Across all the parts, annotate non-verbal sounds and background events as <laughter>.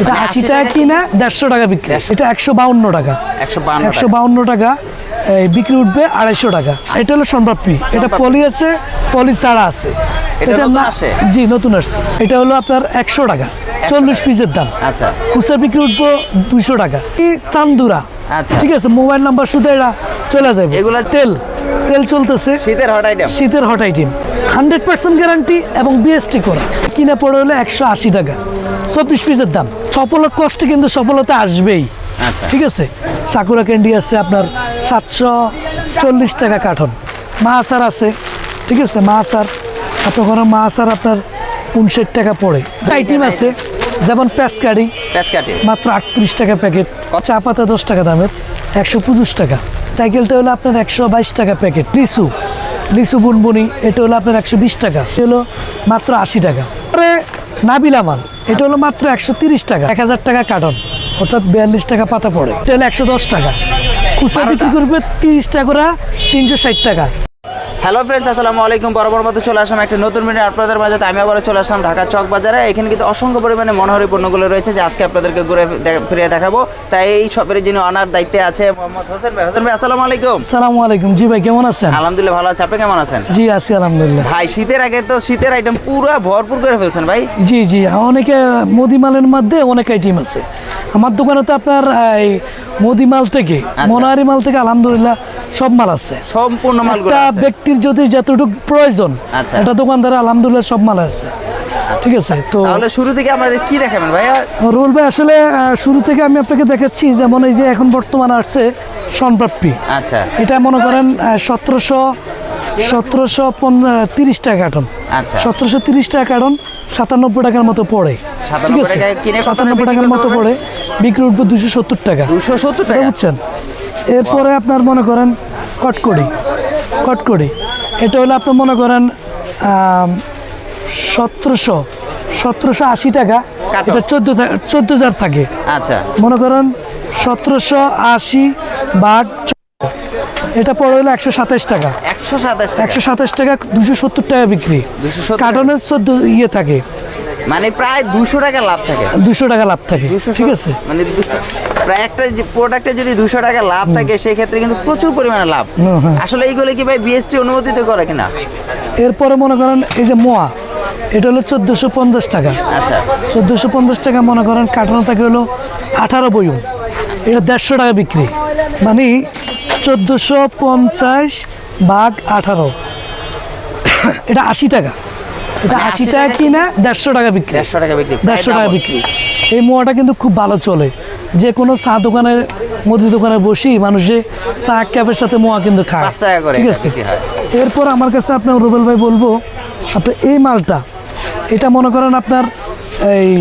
এটা মানে আশি টাকা কিনা দেড়শো টাকা বিক্রি। এটা একশো বাউন্ন টাকা। একশো বাউন্ন টাকা। বিক্রি উঠবে আড়াইশো টাকা। এটা হলো সম্রাপ্পি এটা পলি আছে পলি ছাড়া আছে। এটা? জি নতুন আসছে। এটা হলো আপনার একশো টাকা। চল্লিশ পিসের দাম। আচ্ছা। খুচরা বিক্রি উঠবো দুইশো টাকা। চান্দুরা? আচ্ছা। ঠিক আছে মোবাইল নাম্বার শুধু এটা চলে যাবে। এগুলা- তেল। তেল চলতেছে। শীতের হট আইটেম শীতের hot item hundred percent guarantee এবং বিএসটি করা। কিনে পড়ে হলে একশো আশি টাকা। চব্বিশ পিসের দাম। সফলত কষ্টে কিন্তু সফলতা আসবেই। আচ্ছা। ঠিক আছে? সাকুরা ক্যান্ডি আছে আপনার সাতশো চল্লিশ টাকা কার্টন। মাহাসার আছে। ঠিক আছে মাহাসার আপনার কোনো মাহাসার আপনার উনষাট টাকা পড়ে। আইটেম আছে যেমন প্যাসকারি প্যাঁচ কাটে মাত্র আটত্রিশ টাকা প্যাকেট। চা পাতা দশ টাকা দামের। একশো পঁচিশ টাকা। সাইকেলটা হলো আপনার একশো বাইশ টাকা প্যাকেট। লিচু। লিচু বুনবুনি এটা হলো আপনার একশো বিশ টাকা। এটা হলো মাত্র আশি টাকা। পরে নাবিলা মাল এটা হলো মাত্র একশো তিরিশ টাকা। এক হাজার টাকা কার্টন অর্থাৎ বিয়াল্লিশ টাকা পাতা পড়ে। চাইলে একশো দশ টাকা। খুচরা বিক্রি করবে তিরিশ টাকা করে তিনশো ষাট টাকা। হ্যালো ফ্রেন্ডস আসসালামু আলাইকুম। বরাবর মতো চলে আসলাম একটা নতুন মিনিট আপনাদের মাঝে। আমি আবার চলে আসলাম ঢাকা চক বাজারে। এখানে কিন্তু অসংখ্য পরিমাণে মনোহরি পণ্যগুলো রয়েছে যে আজকে আপনাদেরকে ঘুরে ফিরিয়ে দেখাবো। তাই এই শপের যিনি অনার দায়িত্বে আছে মোহাম্মদ হোসেন ভাই। হোসেন ভাই আসসালামু আলাইকুম। সালামু আলাইকুম। জি ভাই কেমন আছেন? আলহামদুলিল্লাহ ভালো আছে। আপনি কেমন আছেন? জি আছি আলহামদুলিল্লাহ। ভাই শীতের আগে তো শীতের আইটেম পুরো ভরপুর করে ফেলছেন ভাই। জি জি। অনেকে মুদিমালের মধ্যে অনেক আইটেম আছে। আমার দোকানে তো আপনার এই মুদিমাল থেকে মনোহারি মাল থেকে আলহামদুলিল্লাহ সব মাল আছে। সম্পূর্ণ একটা আছে। ব্যক্তির যদি যতটুকু প্রয়োজন আচ্ছা। এটা দোকানদারে আলহামদুলিল্লাহ সব মাল আছে। ঠিক আছে তো তাহলে শুরু থেকে আপনাদের কি দেখাবেন ভাইয়া? রুল ভাই আসলে শুরু থেকে আমি আপনাকে দেখাচ্ছি যেমন এই যে এখন বর্তমানে আসছে সনপ্রাপ্তি আচ্ছা। এটা মনে করেন সতেরোশো সতেরোশো তিরিশ টাকা কার্টন। আচ্ছা। সতেরোশো তিরিশ টাকা কার্টন সাতানব্বই টাকার মতো পড়ে। ঠিক আছে? সাতানব্বই টাকার মতো পড়ে। বিক্রি উঠবে দুশো সত্তর টাকা। দুশো সত্তর টাকা? বুঝছেন? এরপরে আপনার মনে করেন কটকড়ি কটকড়ি এটা হলো আপনি মনে করেন সতেরোশো সতেরোশো আশি টাকা। এটা চোদ্দ চোদ্দ হাজার থাকে। আচ্ছা। মনে করেন সতেরোশো আশি বাঘ এটা পড়ে হলো একশো সাতাশ টাকা। একশো সাতাশ টাকা। একশো সাতাশ টাকা দুশো সত্তর টাকা বিক্রি। 270 কার্টনের চোদ্দ ইয়ে থাকে। মানে প্রায় দুশো টাকা লাভ থাকে। দুশো টাকা লাভ থাকে ঠিক আছে। মানে প্রায় একটা প্রোডাক্টে যদি দুশো টাকা লাভ থাকে সেই ক্ষেত্রে কিন্তু প্রচুর পরিমাণে লাভ। আসলে এইগুলো কি ভাই বিএসটি অনুমোদিত করে কিনা? এরপরে মনে করেন এই যে মোয়া এটা হলো চোদ্দোশো পঞ্চাশ টাকা। আচ্ছা। চোদ্দোশো পঞ্চাশ টাকা মনে করেন কার্টন থাকে হলো আঠারো বয়ুম এটা দেড়শো টাকা বিক্রি। মানে চোদ্দোশো পঞ্চাশ ভাগ আঠারো। এটা আশি টাকা। এটা আশি টাকা কিনা দেড়শো টাকা বিক্রি। দেড়শো টাকা বিক্রি। দেড়শো টাকা বিক্রি। এই মোয়াটা কিন্তু খুব ভালো চলে। যে কোনো চা দোকানে মুদি দোকানে বসি মানুষে চা ক্যাপের সাথে মোয়া কিন্তু খায়। ঠিক আছে? এরপর আমার কাছে আপনার রুবেল ভাই বলব আপনার এই মালটা এটা মনে করেন আপনার এই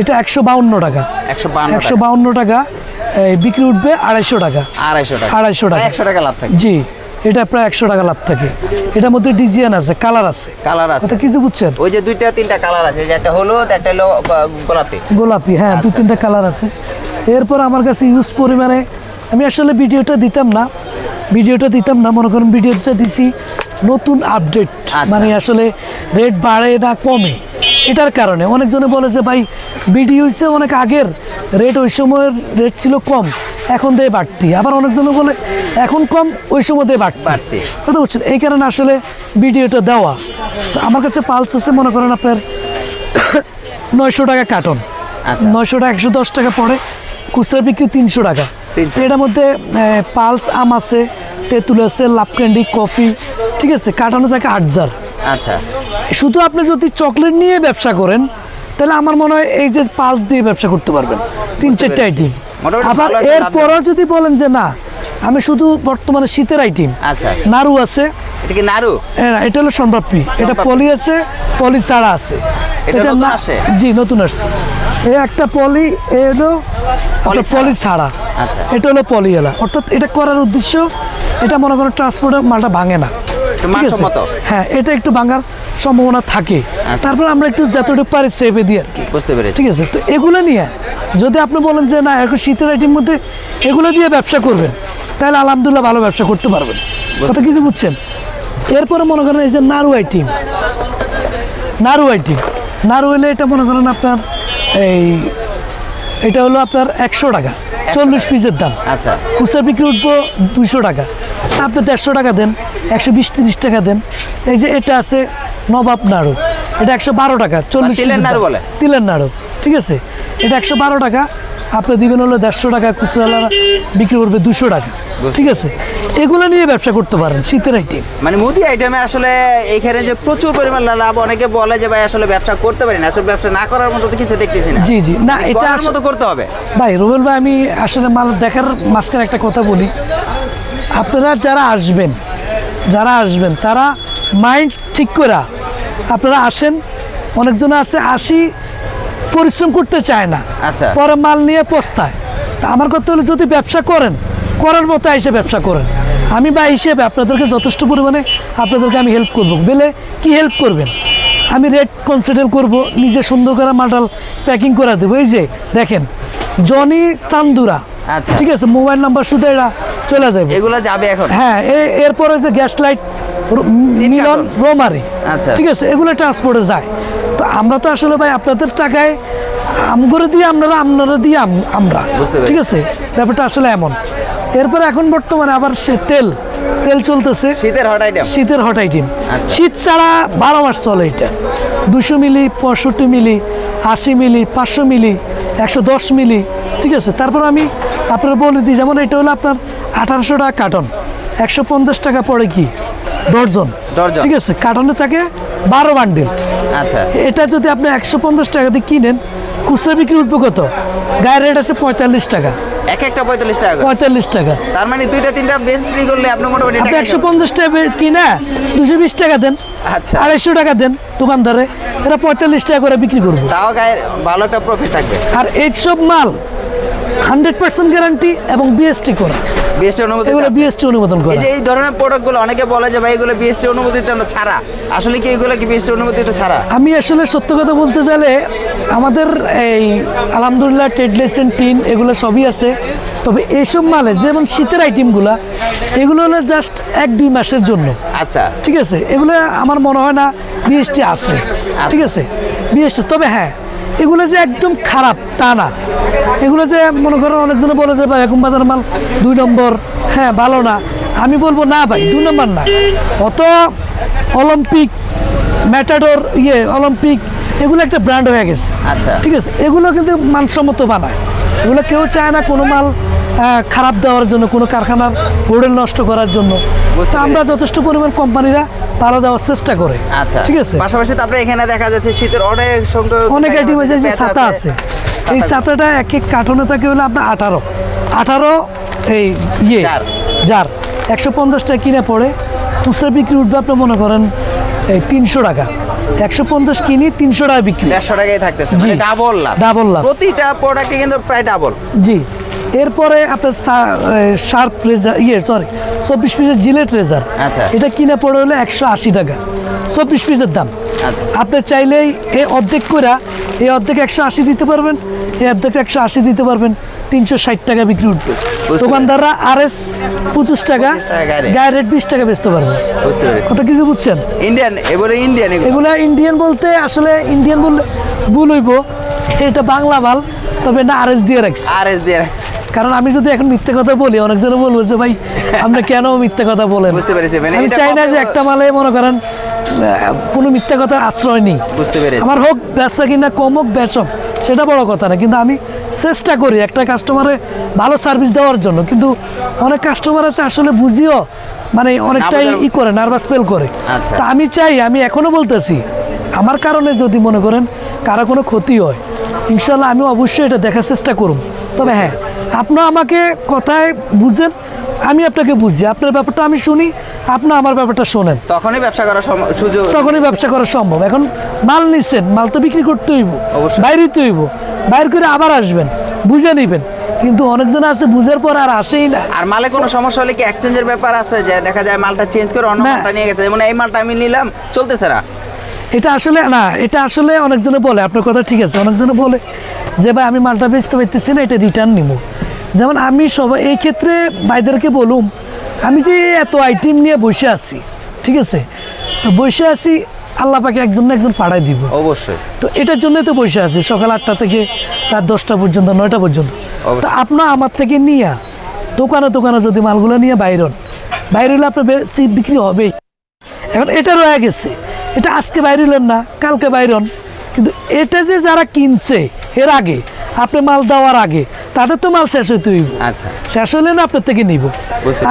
এটা একশো বাউন্ন টাকা। একশো একশো বাউন্ন টাকা বিক্রি উঠবে আড়াইশো টাকা। আড়াইশো টাকা। আড়াইশো টাকা। একশো টাকা লাভ থাকে জি। এটা প্রায় একশো টাকা লাভ থাকে। এটার মধ্যে ডিজাইন আছে কালার আছে। কালার আছে। কথা কিছু বুঝছেন? ওই যে দুইটা তিনটা কালার আছে যে একটা হলুদ একটা হলো গোলাপি। গোলাপি হ্যাঁ দু আচ্ছা। তিনটা কালার আছে। এরপর আমার কাছে ইউজ পরিমাণে আমি আসলে ভিডিওটা দিতাম না ভিডিওটা দিতাম না মনে করেন ভিডিওটা দিছি নতুন আপডেট আচ্ছা। মানে আসলে রেট বাড়ে না কমে। এটার কারণে অনেকজনে বলে যে ভাই ভিডিও হচ্ছে অনেক আগের রেট ওই সময়ের রেট ছিল কম। এখন দিয়ে বাড়তি। আবার অনেকজনে বলে এখন কম ওই সময় দিয়ে বাড়তি। বাড়তি। কথা বলছেন এই কারণে আসলে ভিডিওটা দেওয়া। তো আমার কাছে পালস আছে মনে করেন আপনার নয়শো টাকা কার্টন আচ্ছা। নয়শো টাকা একশো দশ টাকা পড়ে খুচরা বিক্রি তিনশো টাকা। এটার মধ্যে পালস আম আছে তেঁতুল আছে লাভ ক্যান্ডি কফি ঠিক আছে? কাটানো থাকে আট হাজার আচ্ছা। শুধু আপনি যদি চকলেট নিয়ে ব্যবসা করেন তাহলে আমার মনে হয় এই যে পালস দিয়ে ব্যবসা করতে পারবেন। তিন চারটে। আইটেম আবার এরপরও যদি বলেন যে না আমি শুধু বর্তমানে শীতের আইটেম আচ্ছা। নাড়ু আছে। এটা কি নাড়ু? হ্যাঁ, এটা হলো এটা পলি আছে পলি ছাড়া আছে। এটা না- আসে? জি নতুন আসছে। এই একটা পলি এ হলো পলি ছাড়া আচ্ছা। এটা হলো পলি এলা। অর্থাৎ এটা করার উদ্দেশ্য এটা মনে করেন ট্রান্সপোর্টের মালটা ভাঙে না? মানসম্মত। হ্যাঁ এটা একটু ভাঙার সম্ভাবনা থাকে। আচ্ছা। তারপর আমরা একটু যতটুকু পারি সেভে দিই আর কি। বুঝতে পেরেছি। ঠিক আছে তো এগুলো নিয়ে যদি আপনি বলেন যে না এখন শীতের আইটেম মধ্যে এগুলো দিয়ে ব্যবসা করবেন তাহলে আলহামদুলিল্লাহ ভালো ব্যবসা করতে পারবেন। কথা বুঝছেন? এরপরে মনে করেন এই যে নাড়ু আইটেম নাড়ু আইটেম নাড়ু হলে এটা মনে করেন আপনার এই এটা হলো আপনার একশো টাকা চল্লিশ পিসের দাম। আচ্ছা। খুচরা বিক্রি উঠবো দুশো টাকা। আপনি দেড়শো টাকা দেন একশো বিশ তিরিশ টাকা দেন। এই যে এটা আছে নবাব নাড়ু। এটা একশো বারো টাকা চল্লিশ তিলের নাড়ু বলে? তিলের নাড়ু ঠিক আছে? এটা একশো বারো টাকা আপনি দিবেন হলো দেড়শো টাকা খুচরা বিক্রি করবে দুশো টাকা ঠিক আছে? এগুলো নিয়ে ব্যবসা করতে পারেন শীতের আইটেম মানে মুদি আইটেমে আসলে এখানে যে প্রচুর পরিমাণ লাভ অনেকে বলে যে ভাই আসলে ব্যবসা করতে পারি না আসলে ব্যবসা না করার মতো তো কিছু দেখতেছি না। জি জি। না এটা করার আসলে- মতো করতে হবে। ভাই রুবেল ভাই আমি আসলে মাল দেখার মাঝখানে একটা কথা বলি। আপনারা যারা আসবেন যারা আসবেন তারা মাইন্ড ঠিক করা। আপনারা আসেন অনেকজন আছে আসি পরিশ্রম করতে চায় না। আচ্ছা। পরে মাল নিয়ে পস্তায়। তা আমার কথা হলো যদি ব্যবসা করেন করার মতো এসে ব্যবসা করেন। আমি বা হিসেবে আপনাদেরকে যথেষ্ট পরিমাণে আপনাদেরকে আমি হেল্প করব। বেলে কি হেল্প করবেন? আমি রেট কনসিডার করব নিজে সুন্দর করে মাটাল প্যাকিং করে দেবো। এই যে দেখেন জনি চান্দুরা আচ্ছা। ঠিক আছে মোবাইল নাম্বার শুধু এরা চলে যাবে এগুলো যাবে এখন? হ্যাঁ এরপরে যে গ্যাস লাইট মিলন। রোমারি। আচ্ছা। ঠিক আছে এগুলো ট্রান্সপোর্টে যায়। তো আমরা তো আসলে ভাই আপনাদের টাকায় আমগরে দিয়ে আপনারা আপনারা দিয়ে আমরা। ঠিক আছে ব্যাপারটা আসলে এমন। এরপরে এখন বর্তমানে আবার সে তেল তেল চলতেছে। শীতের হট আইটেম শীতের হট আইটেম আচ্ছা। শীত ছাড়া বারো মাস চলে এটা। দুশো মিলি পঁয়ষট্টি মিলি আশি মিলি পাঁচশো মিলি একশো দশ মিলি। ঠিক আছে তারপর আমি আপনার বলে দিই যেমন এটা হলো আপনার আঠারোশো টাকা কার্টন একশো পঞ্চাশ টাকা পড়ে কি? Dozen dozen. ঠিক আছে কার্টনে থাকে বারো বান্ডিল আচ্ছা। এটা যদি আপনি একশো পঞ্চাশ টাকা দিয়ে কিনেন খুচরা বিক্রি উঠবে কত? গায়ের রেট আছে পঁয়তাল্লিশ টাকা। এক একটা পঁয়তাল্লিশ টাকা পঁয়তাল্লিশ টাকা। তার মানে দুইটা তিনটা বেশ বিক্রি করলে আপনি মোটামুটি একশো পঞ্চাশ টাকা কিনা দুশো বিশ টাকা দেন আচ্ছা। আড়াইশো টাকা দেন দোকানদারে এরা পঁয়তাল্লিশ টাকা করে বিক্রি করব। তাও গায়ের ভালো একটা প্রফিট থাকবে। আর এইসব মাল হান্ড্রেড পার্সেন্ট গ্যারান্টি এবং বিএসটি করা। বিএসটি অনুমতি এগুলো বিএসটি অনুমোদন করা। এই যে এই ধরনের প্রোডাক্টগুলো অনেকে বলে যে ভাই এগুলো বিএসটি অনুমোদিত ছাড়া। আসলে কি এগুলো কি বিএসটি অনুমোদিত ছাড়া? আমি আসলে সত্য কথা বলতে গেলে আমাদের এই আলহামদুলিল্লাহ ট্রেড লেসেন টিন এগুলো সবই আছে। তবে এইসব মালে যেমন শীতের আইটেমগুলো এগুলো হলো জাস্ট এক দুই মাসের জন্য। আচ্ছা। ঠিক আছে? এগুলো আমার মনে হয় না বিএসটি আছে। ঠিক আছে? বিএসটি তবে হ্যাঁ এগুলো যে একদম খারাপ তা না। এগুলো যে মনে করেন অনেকজনে বলে যে ভাই এখন বাজার মাল দুই নম্বর। হ্যাঁ ভালো না। আমি বলব না ভাই দুই নম্বর না। অত অলিম্পিক ম্যাটাডোর ইয়ে অলিম্পিক এগুলো একটা ব্র্যান্ড হয়ে গেছে। আচ্ছা। ঠিক আছে? এগুলো কিন্তু মানসম্মত বানায়। এগুলো কেউ চায় না কোনো মাল খারাপ দেওয়ার জন্য কোনো কারখানার মডেল নষ্ট করার জন্য। আমরা যথেষ্ট পরিমাণ কোম্পানিরা ভালো দেওয়ার চেষ্টা করে। আচ্ছা ঠিক আছে? পাশাপাশি তো আপনার এখানে দেখা যাচ্ছে শীতের অনেক সংখ্যক অনেক আইটেম আছে যে ছাতা আছে। এই ছাতা- ছাতাটা এক এক কার্টনে থাকে হলো আপনার আঠারো। আঠারো এই ইয়ে। জার। একশো পঞ্চাশ টাকা কিনে পড়ে। খুচরা বিক্রি উঠবে আপনি মনে করেন এই তিনশো টাকা। একশো পঞ্চাশ কিনি তিনশো টাকা বিক্রি। দেড়শো টাকায় থাকতেছে জি। মানে ডাবল লাভ। Double লাভ। প্রতিটা প্রোডাক্টে কিন্তু প্রায় ডাবল জি। এরপরে আপনার শার্প রেজার ইয়ে সরি চব্বিশ পিসের জিলেট রেজার আচ্ছা। এটা কিনে পড়ে হলো একশো আশি টাকা। চব্বিশ পিসের দাম। আচ্ছা। আপনি চাইলেই এই অর্ধেক করে এই অর্ধেক একশো আশি দিতে পারবেন এই অর্ধেক একশো আশি দিতে পারবেন তিনশো ষাট টাকা বিক্রি উঠবে। দোকানদাররা আর এস পঁচিশ টাকা গায়ে রেট বিশ টাকা বেচতে পারবে। ওটা কিছু বুঝছেন? ইন্ডিয়ান এবারে ইন্ডিয়ান এগুলো। ইন্ডিয়ান বলতে আসলে ইন্ডিয়ান বললে ভুল হইব। এটা বাংলা মাল তবে না আর এস দিয়ে রাখছি। আর এস দিয়ে রাখছে। কারণ আমি যদি এখন মিথ্যে কথা বলি অনেকজন বলব যে ভাই আপনি কেন মিথ্যে কথা বলেন? বুঝতে পেরেছি, মানে আমি চাই না যে একটা মালে মনে করেন কোনো মিথ্যা কথার আশ্রয় নেই। বুঝতে পেরেছি। আমার হোক ব্যবসা কিনা কম হোক বেচক সেটা বড় কথা না। কিন্তু আমি চেষ্টা করি একটা কাস্টমারে ভালো সার্ভিস দেওয়ার জন্য। কিন্তু অনেক কাস্টমার আছে আসলে বুঝিও মানে অনেকটাই ই করে নার্ভাস ফেল করে। আচ্ছা। তা আমি চাই আমি এখনও বলতেছি আমার কারণে যদি মনে করেন কারও কোনো ক্ষতি হয় ইনশাল্লাহ আমি অবশ্যই এটা দেখার চেষ্টা করুন। তবে হ্যাঁ আপনার আমাকে কথায় বুঝেন আমি আপনাকে বুঝি। আপনার ব্যাপারটা আমি শুনি আপনি আমার ব্যাপারটা শোনেন। তখনই ব্যবসা সম- সুযোগ তখনই ব্যবসা করা সম্ভব। এখন মাল নিচ্ছেন মাল তো বিক্রি করতে হইব। বাইরে তো হইব। বাইর করে আবার আসবেন বুঝে নিবেন। কিন্তু অনেকজন আছে বুঝার পর আর আসেই না। আর মালে কোনো সমস্যা হলে কি এক্সচেঞ্জের ব্যাপার আছে? যে দেখা যায় মালটা চেঞ্জ করে অন্য মালটা নিয়ে গেছে। যেমন এই মালটা আমি নিলাম চলতেছে না। এটা আসলে না এটা আসলে অনেকজনে বলে। আপনার কথা ঠিক আছে অনেকজনে বলে। যে ভাই আমি মালটা বেচতে পারতেছি না এটা রিটার্ন নিব যেমন আমি সবাই এই ক্ষেত্রে ভাইদেরকে বলুম আমি যে এত আইটেম নিয়ে বসে আছি ঠিক আছে? তো বসে আছি আল্লাহ পাকে একজন না একজন পাড়ায় দিব। অবশ্যই। তো এটার জন্যই তো বসে আছি সকাল আটটা থেকে রাত দশটা পর্যন্ত নয়টা পর্যন্ত। তো আপনার আমার থেকে নিয়ে দোকানে দোকানে যদি মালগুলো নিয়ে বাইরন বাইরে হলে আপনার বেশি বিক্রি হবেই। এখন এটা রয়ে গেছে এটা আজকে বাইরে হলেন না কালকে বাইরন কিন্তু এটা যে যারা কিনছে এর আগে আপনি মাল দেওয়ার আগে তাদের তো মাল শেষ হইতে হইব। আচ্ছা। শেষ হলে না আপনার থেকে নিব।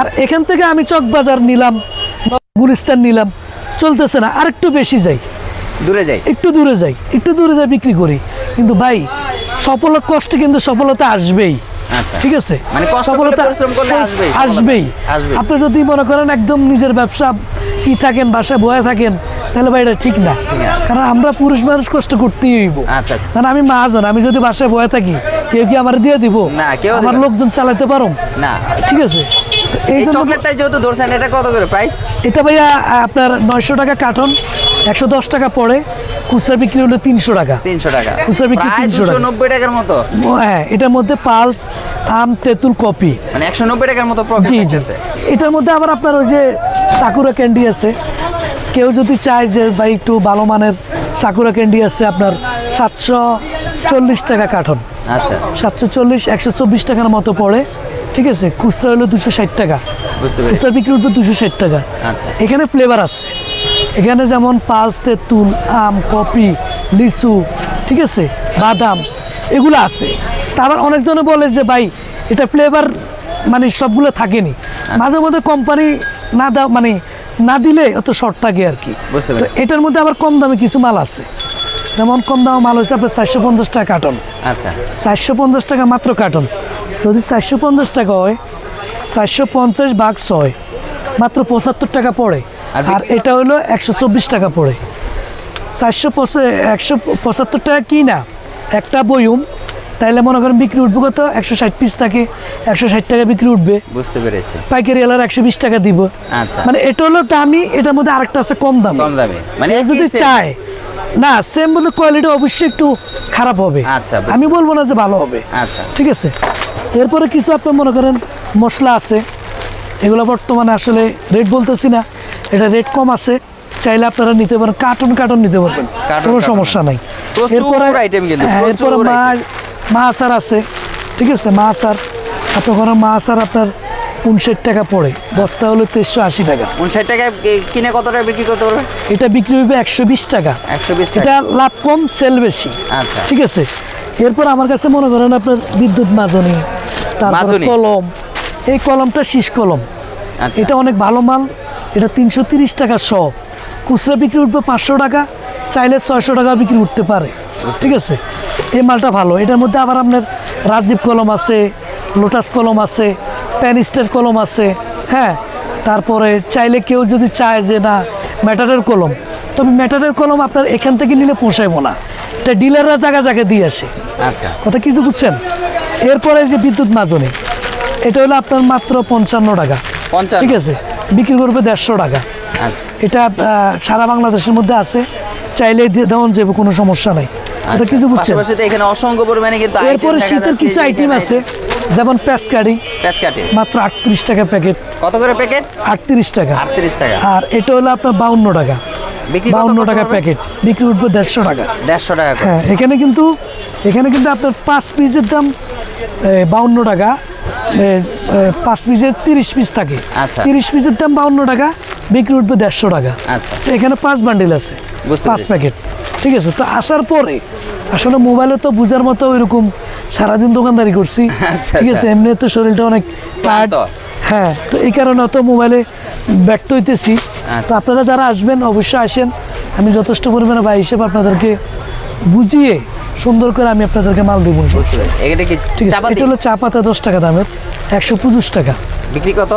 আর এখান থেকে আমি চকবাজার নিলাম গুলিস্তান নিলাম চলতেছে না। আর একটু বেশি যাই। দূরে যাই। একটু দূরে যাই একটু দূরে যাই বিক্রি করি। কিন্তু ভাই সফলতা কষ্টে কিন্তু সফলতা আসবেই। আচ্ছা। ঠিক আছে? মানে সফলতা। আসবেই আসবেই। আপনি যদি মনে করেন একদম নিজের ব্যবসা কি থাকেন বাসায় বয়ে থাকেন তাহলে ভাই এটা ঠিক না। কারণ আমরা পুরুষ মানুষ কষ্ট করতেই হইব। আচ্ছা কারণ আমি মাহাজন আমি যদি বাসায় বয়ে থাকি কেউ কি আমার দিয়ে দিব? না, কেউ আমার লোকজন চালাতে পারো না। ঠিক আছে। এই চকলেটটাই যেহেতু ধরছেন এটা কত করে প্রাইস এটা ভাইয়া আপনার নয়শো টাকা কার্টন একশো দশ টাকা পড়ে খুচরা বিক্রি হলো তিনশো টাকা। তিনশো টাকা। খুচরা বিক্রি প্রায় 300 দুশো টাকা। নব্বই টাকার মতো। হ্যাঁ এটার মধ্যে পালস আম তেঁতুল কপি। মানে একশো নব্বই টাকার মতো প্রফিট জি জি। এটার মধ্যে আবার আপনার ওই যে সাকুরা ক্যান্ডি আছে। কেউ যদি চায় যে ভাই একটু ভালো মানের সাকুরা ক্যান্ডি আছে আপনার সাতশো চল্লিশ টাকা কার্টন আচ্ছা। সাতশো চল্লিশ একশো চব্বিশ টাকার মতো পড়ে। ঠিক আছে? খুচরা হলো দুশো ষাট টাকা। খুচরা বিক্রি উঠবে দুশো ষাট টাকা। আচ্ছা। এখানে ফ্লেভার আছে। এখানে যেমন পালস তেঁতুল আম কপি লিচু ঠিক আছে? বাদাম এগুলো আছে। তা আবার অনেকজনে বলে যে ভাই এটা ফ্লেভার মানে সবগুলো থাকেনি। মাঝে মধ্যে কোম্পানি না দাও মানে না দিলে অত শর্ট থাকে আর কি। তো এটার মধ্যে আবার কম দামে কিছু মাল আছে। যেমন কম দামে মাল হচ্ছে আপনার চারশো পঞ্চাশ টাকা কার্টন আচ্ছা। চারশো পঞ্চাশ টাকা মাত্র কার্টন যদি চারশো পঞ্চাশ টাকা হয় চারশো পঞ্চাশ ভাগ ছয় মাত্র পঁচাত্তর টাকা পড়ে। আর এটা হলো একশো চব্বিশ টাকা পড়ে। চারশো পঁচা একশো পঁচাত্তর টাকা কি না একটা বইম তাইলে মনে করেন বিক্রি উঠবে কত? একশো ষাট পিস থাকে। একশো ষাট টাকা বিক্রি উঠবে। বুঝতে পেরেছি। পাইকারি এলার একশো বিশ টাকা দিব। আচ্ছা। মানে এটা হলো দামি এটার মধ্যে আরেকটা আছে কম দামি। কম দামে। মানে যদি চায় না সেম বলতে কোয়ালিটি অবশ্যই একটু খারাপ হবে। আচ্ছা, আমি বলব না যে ভালো হবে। আচ্ছা। ঠিক আছে? এরপরে কিছু আপনি মনে করেন মশলা আছে। এগুলো বর্তমানে আসলে রেট বলতেছি না। এটা রেট কম আছে। চাইলে আপনারা নিতে পারেন। কার্টন কার্টন নিতে পারবেন। কোনো সমস্যা নাই। প্রচুর item কিন্তু, হ্যাঁ, এরপরে মা। আচার আছে ঠিক আছে মা আচার আপনার মা আচার আপনার উনষাট টাকা পড়ে। বস্তা হলো তেইশশো আশি টাকা। উনষাট টাকায় কি- কিনে কত টাকা বিক্রি করতে পারবে? এটা বিক্রি হবে একশো বিশ টাকা। একশো বিশ এটা টাকা। লাভ কম সেল বেশি। আচ্ছা। ঠিক আছে? এরপর আমার কাছে মনে করেন আপনার বিদ্যুৎ মাজনি তারপর। কলম। এই কলমটা শীষ কলম। আচ্ছা। এটা অনেক ভালো মাল। এটা তিনশো তিরিশ টাকা শ। খুচরা বিক্রি উঠবে পাঁচশো টাকা চাইলে ছয়শো টাকা বিক্রি উঠতে পারে। ঠিক আছে? এই মালটা ভালো। এটার মধ্যে আবার আপনার রাজীব কলম আছে লোটাস কলম আছে প্যানিস্টার কলম আছে হ্যাঁ? তারপরে চাইলে কেউ যদি চায় যে না ম্যাটারের কলম। তবে ম্যাটারের কলম আপনার এখান থেকে নিলে পোষাইবো না। এটা ডিলাররা জায়গা জায়গা দিয়ে আসে। আচ্ছা। কথা কিছু বুঝছেন? এরপরে যে বিদ্যুৎ মাজনি এটা হলো আপনার মাত্র পঞ্চান্ন টাকা। ঠিক আছে? বিক্রি করবে দেড়শো টাকা। আচ্ছা। এটা সারা বাংলাদেশের মধ্যে আছে। চাইলে দিয়ে দেওয়ান যাবে কোনো সমস্যা নাই। এটা আচ্ছা, কিছু বুঝছেন। পাশাপাশি এখানে অসংখ্য পরিমাণে কিন্তু এরপরে শীতের কিছু আইটেম আছে যেমন প্যাসকাটে মাত্র আটত্রিশ টাকা প্যাকেট কত করে প্যাকেট আটত্রিশ টাকা। আটত্রিশ টাকা। আর এটা হলো আপনার বাউন্ন টাকা। বিক্রি টাকা প্যাকেট বিক্রি উঠবে দেড়শো টাকা। দেড়শো টাকা হ্যাঁ এখানে কিন্তু এখানে কিন্তু আপনার পাঁচ পিসের দাম বাউন্ন টাকা। পাঁচ পিসের তিরিশ পিস থাকে। আচ্ছা। তিরিশ পিসের দাম বাউন্ন টাকা বিক্রি উঠবে দেড়শো টাকা। আচ্ছা। এখানে পাঁচ বান্ডিল আছে পাঁচ প্যাকেট ঠিক আছে তো আসার পরে আসলে মোবাইলে তো বোঝার মতো ওইরকম সারাদিন দোকানদারি করছি। <laughs> আচ্ছা, ঠিক আছে আচ্ছা। এমনি তো শরীরটা অনেক টায়ার্ড হ্যাঁ তো এই কারণে অত মোবাইলে ব্যক্ত হইতেছি। আচ্ছা। তো আপনারা যারা আসবেন অবশ্যই আসেন। আমি যথেষ্ট পরিমাণে ভাই হিসেবে আপনাদেরকে বুঝিয়ে সুন্দর করে আমি আপনাদেরকে মাল দিব এটা হলো চা পাতা দশ টাকা দামের একশো পঁচিশ টাকা। বিক্রি কত?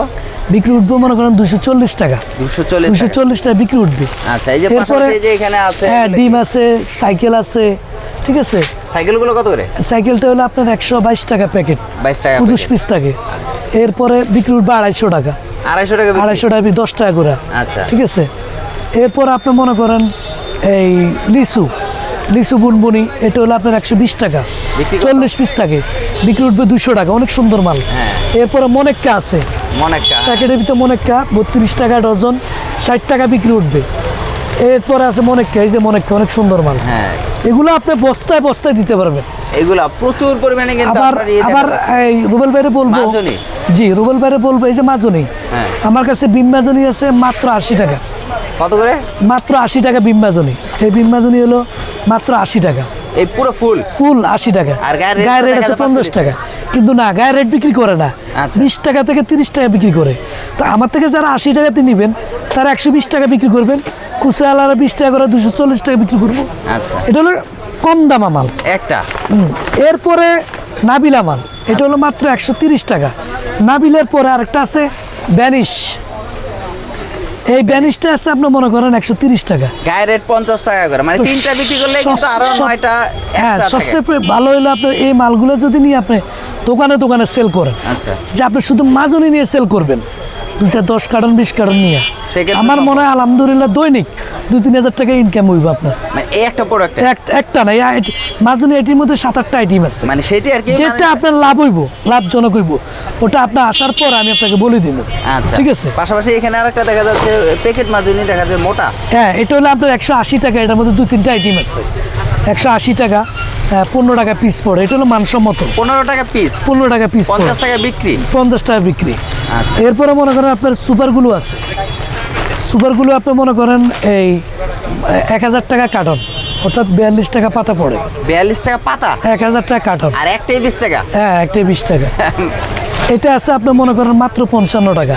বিক্রি উঠবে মনে করেন দুশো চল্লিশ টাকা। দুশো চল্লিশ টাকা। বিক্রি উঠবে। আচ্ছা এই যে এরপরে- এখানে আছে হ্যাঁ ডিম আছে সাইকেল আছে ঠিক আছে? সাইকেলগুলো কত করে? সাইকেলটা হলো আপনার একশো বাইশ টাকা প্যাকেট। বাইশ টাকা পঁচিশ পিস থাকে। এরপরে বিক্রি উঠবে আড়াইশো টাকা। আড়াইশো টাকা আড়াইশো টাকা দশ টাকা করে। আচ্ছা। ঠিক আছে? এরপর আপনি মনে করেন এই লিচু। লিচু বুনবুনি এটা হলো আপনার একশো বিশ টাকা। চল্লিশ পিস থাকে বিক্রি উঠবে দুশো টাকা অনেক সুন্দর মাল। হ্যাঁ। এরপরে মনেক্কা আছে। মনেকা প্যাকেটের ভিতরে মনেক্কা বত্রিশ টাকা ডজন ষাট টাকা বিক্রি উঠবে। এরপরে আছে মনেককে এই যে মনেককে অনেক সুন্দর মাল। হ্যাঁ। এগুলো আপনি বস্তায় বস্তায় দিতে পারবেন। এগুলা প্রচুর পরিমাণে কিন্তু আবার আবার এই রুবেল বাইরে বলব জি রুবেল বাইরে বলব এই যে মাজনি। হ্যাঁ। আমার কাছে বিম মাজনি আছে মাত্র আশি টাকা। কত করে? মাত্র আশি টাকা বিম মাজনি এই বিম মাজনি হলো মাত্র আশি টাকা। এই পুরো ফুল? ফুল আশি টাকা। আর গায়ের রেট আছে পঞ্চাশ টাকা। কিন্তু না গায়ের রেট বিক্রি করে না। আচ্ছা। বিশ টাকা থেকে তিরিশ টাকা বিক্রি করে। তো আমার থেকে যারা আশি টাকাতে নেবেন তারা একশো বিশ টাকা বিক্রি করবেন। খুচরা বিশ টাকা করে দুশো চল্লিশ টাকা বিক্রি করব। আচ্ছা। এটা হলো কম দামা মাল। একটা। এরপরে নাবিলা মাল। এটা হলো মাত্র একশো তিরিশ টাকা। নাবিলের পরে আরেকটা আছে ব্যানিশ। এই ব্যানিশটা আছে আপনি মনে করেন একশো তিরিশ টাকা। গায়ে রেট পঞ্চাশ টাকা করে। মানে তিনটা বিক্রি করলে কিন্তু আরও নয়টা হ্যাঁ সবচেয়ে ভালো হলো আপনার এই মালগুলো যদি নিয়ে আপনি দোকানে দোকানে সেল করেন। আচ্ছা। যে আপনি শুধু মাজনি নিয়ে সেল করবেন। দুশো দশ কার্টন বিশ কার্টন নিয়ে। আমার মনে হয় আলহামদুলিল্লাহ দৈনিক দুই তিন হাজার টাকা ইনকাম হইব আপনার। মানে একটা প্রোডাক্ট একটা না এই এটির মধ্যে সাত আটটা আইটেম আছে। মানে সেটি আর কি যেটা মানে- আপনার লাভ হইব লাভজনক হইব ওটা আপনার আসার পর আমি আপনাকে বলে দিব। আচ্ছা। ঠিক আছে? পাশাপাশি এখানে আরেকটা দেখা যাচ্ছে প্যাকেট মাজুনি দেখা যাচ্ছে মোটা। হ্যাঁ এটা হলো আপনার একশো আশি টাকা এটার মধ্যে দু তিনটা আইটেম আছে। একশো আশি টাকা পনেরো টাকা পিস পড়ে। এটা হলো মানসম্মত। পনেরো টাকা পিস পনেরো টাকা পিস পঞ্চাশ টাকা বিক্রি? পঞ্চাশ টাকা বিক্রি। আচ্ছা। এরপরে মনে করেন আপনার সুপারগুলো আছে। সুপারগুলো আপনি মনে করেন এই এক হাজার টাকা কার্টন। অর্থাৎ বিয়াল্লিশ টাকা পাতা পড়ে। বিয়াল্লিশ টাকা পাতা? এক হাজার টাকা কার্টন। আর একটাই বিশ টাকা? হ্যাঁ একটাই বিশ টাকা। <laughs> এটা আছে আপনি মনে করেন মাত্র পঞ্চান্ন টাকা।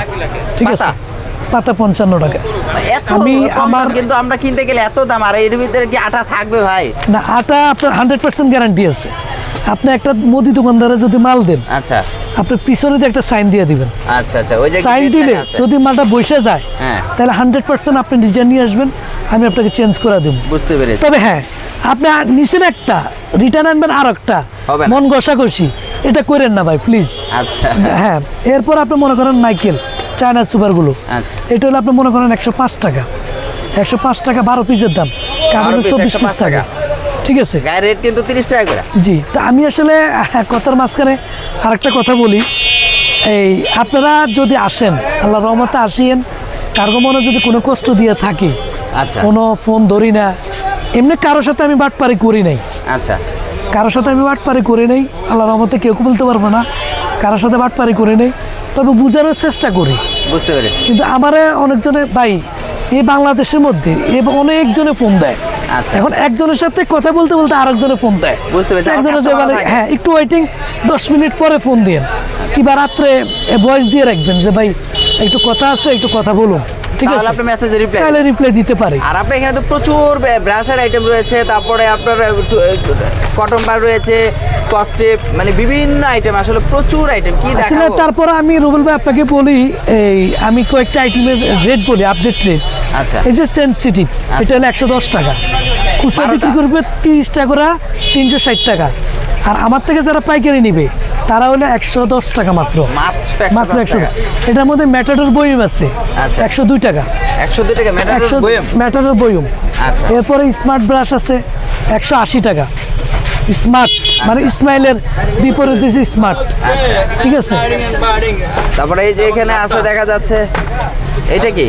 ঠিক আছে? পাতা? পাতা পঞ্চান্ন টাকা। এত আমি আমার- কিন্তু আমরা কিনতে গেলে এত দাম আর এর ভিতরে কি আটা থাকবে ভাই? না আটা আপনার হান্ড্রেড পার্সেন্ট গ্যারান্টি আছে। আপনি একটা মুদি দোকানদারে যদি মাল দেন আচ্ছা। আপনি পিছনে একটা সাইন দিয়ে দিবেন। আচ্ছা আচ্ছা ওই যে সাইন দিলে যদি মালটা বসে যায় হ্যাঁ। তাহলে হান্ড্রেড পার্সেন্ট আপনি রিটার্ন নিয়ে আসবেন আমি আপনাকে চেঞ্জ করে দেবো। বুঝতে পেরেছি। তবে হ্যাঁ আপনি নিছেন একটা রিটার্ন আনবেন আর একটা। মন ঘষাঘষি। এটা করেন না ভাই প্লিজ আচ্ছা। হ্যাঁ এরপর আপনি মনে করেন মাইকেল চায়না সুপারগুলো। আচ্ছা। এটা হলো আপনি মনে করেন একশো পাঁচ টাকা। একশো পাঁচ টাকা বারো পিসের দাম। কারণ চব্বিশ পিস টাকা। ঠিক আছে? রেট কিন্তু তিরিশ টাকা করে। জি তা আমি আসলে কথার মাঝখানে আরেকটা কথা বলি। এই আপনারা যদি আসেন আল্লাহ রহমতে আসিয়েন কার্গো মনে যদি কোনো কষ্ট দিয়ে থাকে আচ্ছা। কোনো ফোন ধরি না এমনি কারোর সাথে আমি বাটপারি করি নাই। আচ্ছা। কারোর সাথে আমি বাটপারি করে নেই আল্লাহ রহমতে কেউ বলতে পারব না। কারোর সাথে বাটপারি করি নেই তবে বোঝানোর চেষ্টা করি। বুঝতে পেরেছি। কিন্তু আমার অনেকজনে ভাই এই বাংলাদেশের মধ্যে এবং অনেকজনে ফোন দেয়। আচ্ছা। এখন একজনের সাথে কথা বলতে বলতে আরেকজনে ফোন দেয়। বুঝতে পেরেছি, আমার একজনে যে customer বলে থাকে। হ্যাঁ একটু ওয়েটিং দশ মিনিট পরে ফোন দিন কিংবা রাত্রে ভয়েস দিয়ে রাখবেন যে ভাই একটু কথা আছে একটু কথা বলুন। ঠিক আছে। আপনি মেসেজে রিপ্লাই তাহলে রিপ্লাই দিতে পারি। আর আপনার এখানে তো প্রচুর ব্রাশের আইটেম রয়েছে তারপরে আপনার কটন বার রয়েছে কস্টেপ মানে বিভিন্ন আইটেম আসলে প্রচুর আইটেম কি আসলে তারপর আমি রুবেল ভাই আপনাকে বলি এই আমি কয়েকটা আইটেমের রেট বলি আপডেট রেট আচ্ছা। এই যে সেন্সিটিভ এটা হলো একশো দশ টাকা। খুচরা বিক্রি করবে তিরিশ টাকা করে তিনশো ষাট টাকা। আর আমার থেকে যারা পাইকারি নিবে তারা হলো একশো দশ টাকা মাত্র। মাত্র মাত্র 110 একশো। এটার মধ্যে ম্যাটাডোর বইম আছে। আচ্ছা। একশো দুই টাকা। একশো দুই টাকা বইম ম্যাটাডোর বইম আচ্ছা। এরপরে স্মার্ট ব্রাশ আছে একশো আশি টাকা। স্মার্ট মানে ইসমাইলের বিপরীত স্মার্ট আচ্ছা। ঠিক আছে? তারপরে এই যে এখানে আছে দেখা যাচ্ছে এটা কি?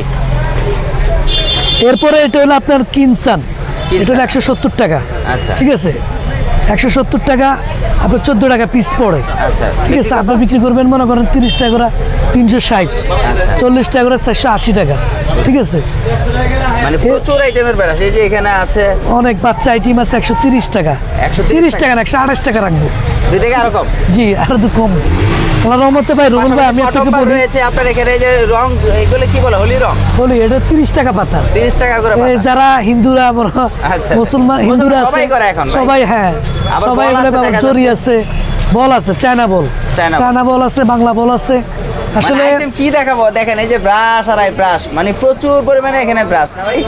এরপরে এটা হলো আপনার কিনসান এটা হলো একশো সত্তর টাকা। আচ্ছা। ঠিক আছে? একশো সত্তর টাকা আপনার চোদ্দ টাকা পিস পড়ে। আচ্ছা। ঠিক আছে আপনি বিক্রি করবেন মনে করেন তিরিশ টাকা করে তিনশো ষাট আচ্ছা। চল্লিশ টাকা করে চারশো আশি টাকা। ঠিক আছে? মানে প্রচুর আইটেমের ব্রাশ এই যে এখানে আছে অনেক বাচ্চা আইটেম আছে একশো তিরিশ টাকা। 130 তিরিশ টাকা? একশো আঠাশ টাকা রাখব। দুই টাকা আর কম? জি আর তো কম। আল্লাহ রহমতে ভাই রোহন ভাই আমি আপনাকে বলি রয়েছে আপনার এখানে যে রং এগুলো কি বলে? হোলি রং? বলি এটা তিরিশ টাকা পাতা। তিরিশ টাকা করে পাতা। যারা হিন্দুরা বড় আচ্ছা। মুসলমান হিন্দুরা আছে সবাই করে এখন সবাই হ্যাঁ সবাই জরি আছে বল আছে চায়না বল। চায়না বল আছে বাংলা বল আছে। আসলে আসলে আইটেম কি দেখাবো? দেখেন এই যে ব্রাশ আর আই ব্রাশ মানে প্রচুর পরিমাণে এখানে ব্রাশ না ভাই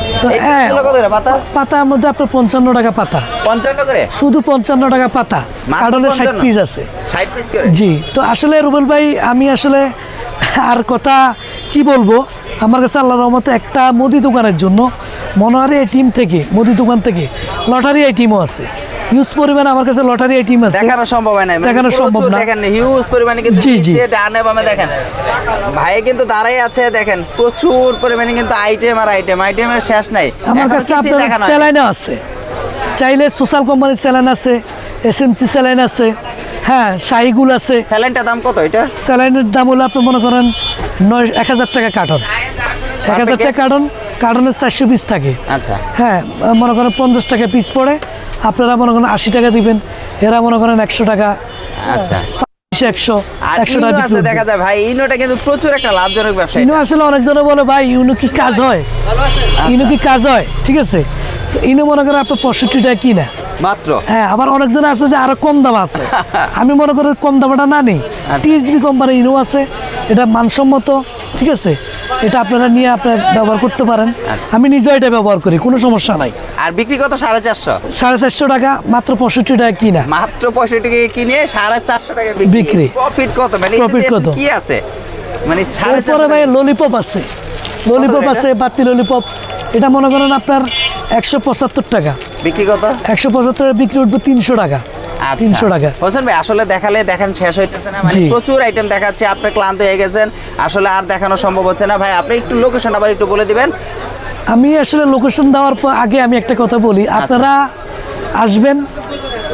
হ্যাঁ, কত করে পাতা? পাতার মধ্যে আপনার পঞ্চান্ন টাকা পাতা। পঞ্চান্ন করে? শুধু পঞ্চান্ন টাকা পাতা। ষাট 55? পিস আছে। ষাট পিস করে? জি তো আসলে রুবেল ভাই আমি আসলে আর কথা কি বলব? আমার কাছে আল্লাহ রহমতে একটা মুদি দোকানের জন্য মনোহারি এই টিম থেকে মুদি দোকান থেকে লটারি এই টিমও আছে। হিউজ পরিমাণে আমার কাছে লটারি আইটেম আছে। দেখানো সম্ভব হয় না মানে দেখানো সম্ভব না। দেখেন হিউজ পরিমাণে কিন্তু। নিচে ডানে বামে দেখেন। ভাই কিন্তু দাঁড়াই আছে দেখেন প্রচুর পরিমাণে কিন্তু আইটেম আর আইটেম আইটেমের শেষ নাই। আমার কাছে আপনার দেখানো না। স্যালাইনও আছে। চাইলে সোশ্যাল কোম্পানির স্যালাইন আছে এসএমসি স্যালাইন আছে হ্যাঁ শাহিগুল আছে। স্যালাইনটার দাম কত এটা? স্যালাইনের দাম হলো আপনি মনে করেন নয় এক হাজার টাকা কার্টন এক হাজার টাকা কার্টন কার্টনের চারশো পিস থাকে। আচ্ছা। হ্যাঁ মনে করেন পঞ্চাশ টাকা পিস পড়ে। আপনারা মনে করেন আশি টাকা দিবেন এরা মনে করেন একশো টাকা আচ্ছা। একশো আর একশো ইনো টাকা আছে দেখা যায় ভাই ইনোটা কিন্তু প্রচুর একটা লাভজনক ব্যবসা ইনো আসলে অনেকজনে বলে ভাই ইনো কি কাজ হয়? ইনো কি কাজ হয়? ঠিক আছে। ইনো মনে করেন আপনার পঁয়ষট্টি টাকা কিনা। মাত্র? হ্যাঁ আবার অনেকজন আছে যে আরও কম দাম আছে। <laughs> আমি মনে করি কম দামটা না নেই। আচ্ছা। টিএসবি কোম্পানি ইনো আছে এটা মানসম্মত ঠিক আছে? এটা আপনারা নিয়ে আপনারা ব্যবহার করতে পারেন। আচ্ছা। আমি নিজেও এটা ব্যবহার করি কোনো সমস্যা নাই। আর বিক্রি কত? সাড়ে চারশো? সাড়ে চারশো টাকা মাত্র পঁয়ষট্টি টাকা কিনা। মাত্র পঁয়ষট্টি টাকা কিনে সাড়ে চারশো টাকা বিক্রি। প্রফিট কত? মানে এতে কত? কি আছে? মানে সাড়ে ভাই ললিপপ আছে। ললিপপ আছে বাতি ললিপপ এটা মনে করেন আপনার একশো পঁচাত্তর টাকা। বিক্রি কত? একশো পঁচাত্তর বিক্রি উঠবে তিনশো টাকা। তিনশো টাকা। হোসেন ভাই আসলে দেখালে দেখান শেষ হইতেছে না মানে প্রচুর আইটেম দেখাচ্ছে আপনি ক্লান্ত হয়ে গেছেন আসলে আর দেখানো সম্ভব হচ্ছে না। ভাই আপনি একটু লোকেশন আবার একটু বলে দিবেন। আমি আসলে লোকেশন দেওয়ার পর আগে আমি একটা কথা বলি। আচ্ছা। আপনারা আসবেন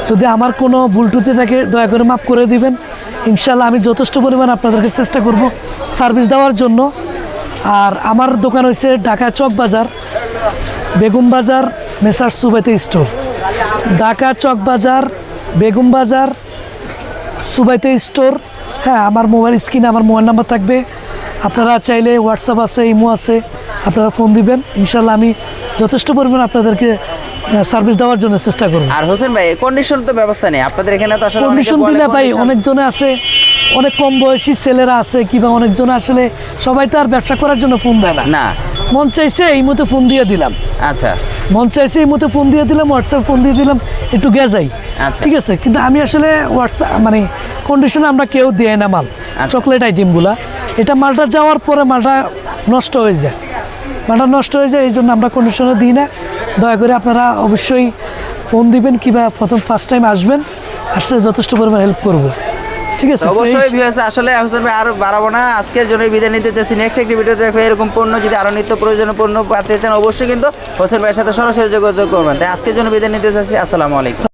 যদি আমার কোনো ভুল ত্রুটি থাকে দয়া করে মাফ করে দিবেন। ইনশাল্লাহ আমি যথেষ্ট পরিমাণ আপনাদেরকে চেষ্টা করব সার্ভিস দেওয়ার জন্য। আর আমার দোকান হয়েছে ঢাকা চক বাজার বেগুম বাজার মেসার সুবাইতে স্টোর। ঢাকা চক বাজার বেগুম বাজার সুবাইতে স্টোর হ্যাঁ আমার মোবাইল স্ক্রিনে আমার মোবাইল নাম্বার থাকবে। আপনারা চাইলে হোয়াটসঅ্যাপ আছে ইমো আছে আপনারা ফোন দিবেন। ইনশাল্লাহ আমি যথেষ্ট পরিমাণ আপনাদেরকে সার্ভিস দেওয়ার জন্য চেষ্টা করব। আর হোসেন ভাই কন্ডিশন তো ব্যবস্থা নেই। আপনাদের এখানে তো আসলে কন্ডিশন দিলে ভাই অনেকজনে আছে অনেক কম বয়সী ছেলেরা আছে কিংবা অনেকজনে আসলে সবাই তো আর ব্যবসা করার জন্য ফোন দেয় না। না। মন চাইছে এই মতো ফোন দিয়ে দিলাম। আচ্ছা। মন চাইছে এই মতো ফোন দিয়ে দিলাম হোয়াটসঅ্যাপ ফোন দিয়ে দিলাম একটু গেজাই। ঠিক আছে কিন্তু আমি আসলে হোয়াটসঅ্যাপ মানে কন্ডিশনে আমরা কেউ দেয় না মাল আচ্ছা। চকলেট আইটেমগুলা এটা মালটা যাওয়ার পরে মালটা নষ্ট হয়ে যায়। মালটা নষ্ট হয়ে যায় এই জন্য আমরা কন্ডিশনে দিই না। দয়া করে আপনারা অবশ্যই ফোন দিবেন কিংবা প্রথম ফার্স্ট টাইম আসবেন আসলে যথেষ্ট পরিমাণ হেল্প করব। ঠিক আছে অবশ্যই ভিউয়ার্স আসলে আর বাড়াবো না। আজকের জন্য বিদায় নিতে চাচ্ছি নেক্সট একটি ভিডিও দেখবে এরকম পণ্য যদি আরও নিত্য প্রয়োজনীয় পণ্য পাতে চান অবশ্যই কিন্তু হোসেন ভাইয়ের সাথে সরাসরি যোগাযোগ করবেন। তাই আজকের জন্য বিদায় নিতে চাচ্ছি আসসালামু আলাইকুম।